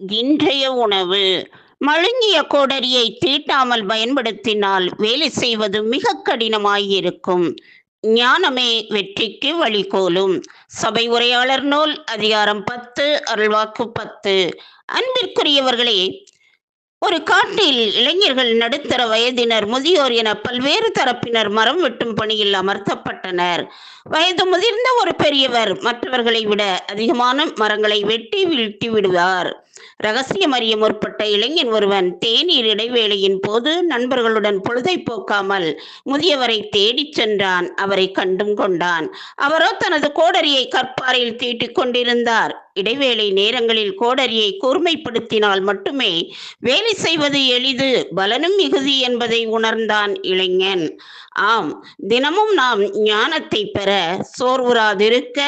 இன்றைய உணவு. மழுங்கிய கோடரியை தீட்டாமல் பயன்படுத்தினால் வேலை செய்வது மிக கடினமாயிருக்கும். ஞானமே வெற்றிக்கு வழிகோலும். சபை உரையாளர் நூல் அதிகாரம் பத்து அருள்வாக்கு பத்து. அன்பிற்குரியவர்களே ஒரு காட்டில் இளைஞர்கள் நடுத்தர வயதினர் முதியோர் என பல்வேறு தரப்பினர் மரம் வெட்டும் பணியில் அமர்த்தப்பட்டனர். வயது முதிர்ந்த ஒரு பெரியவர் மற்றவர்களை விட அதிகமான மரங்களை வெட்டி வீழ்த்தி விடுவார். ரகசியம் அறிய முற்பட்ட இளைஞன் ஒருவன் தேநீர் இடைவேளையின் போது நண்பர்களுடன் பொழுதை போக்காமல் முதியவரை தேடிச் சென்றான். அவரை கண்டும் கொண்டான். அவரோ தனது கோடரியை கற்பாறையில் தீட்டிக் கொண்டிருந்தார். இடைவேளை நேரங்களில் கோடரியை கூர்மைப்படுத்தினால் மட்டுமே வேலை செய்வது எளிது பலனும் மிகுதி என்பதை உணர்ந்தான் இளைஞன். ஆம் தினமும் நாம் ஞானத்தை பெற சோர்வுறாதிருக்க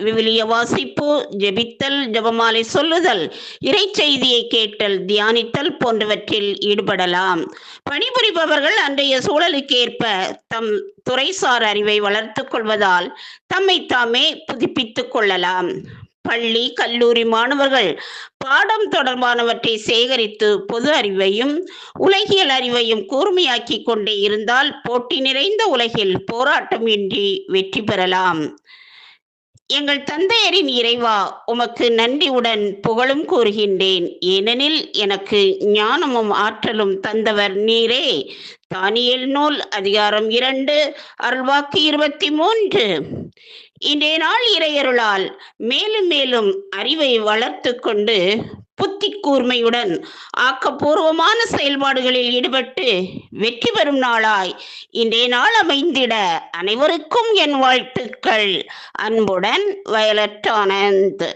விவிலிய வாசிப்பு ஜெபித்தல் ஜெபமாலை சொல்லுதல் இறை செய்தியை கேட்டல் தியானித்தல் போன்றவற்றில் ஈடுபடலாம். பணிபுரிபவர்கள் அன்றைய சூழலுக்கு ஏற்ப தம் துறைசார் அறிவை வளர்த்துக் கொள்வதால் தம்மை தாமே புதுப்பித்துக் கொள்ளலாம். பள்ளி கல்லூரி மாணவர்கள் பாடம் தொடர்பானவற்றை சேகரித்து பொது அறிவையும் உலகியல் அறிவையும் கூர்மையாக்கி கொண்டே இருந்தால் போட்டி நிறைந்த உலகில் போராட்டம் இன்றி வெற்றி பெறலாம். எங்கள் தந்தையரின் இறைவா உமக்கு நன்றியுடன் புகழும் கூறுகின்றேன். ஏனெனில் எனக்கு ஞானமும் ஆற்றலும் தந்தவர் நீரே. தானியல் நூல் அதிகாரம் இரண்டு அருள்வாக்கு இருபத்தி மூன்று. இன்றைய நாள் இறையருளால் மேலும் மேலும் அறிவை வளர்த்து கொண்டு புத்தி கூர்மையுடன் ஆக்கப்பூர்வமான செயல்பாடுகளில் ஈடுபட்டு வெற்றி பெறும் நாளாய் இன்றைய நாள் அமைந்திட அனைவருக்கும் என் வாழ்த்துக்கள். அன்புடன் வயலட் ஆனந்த்.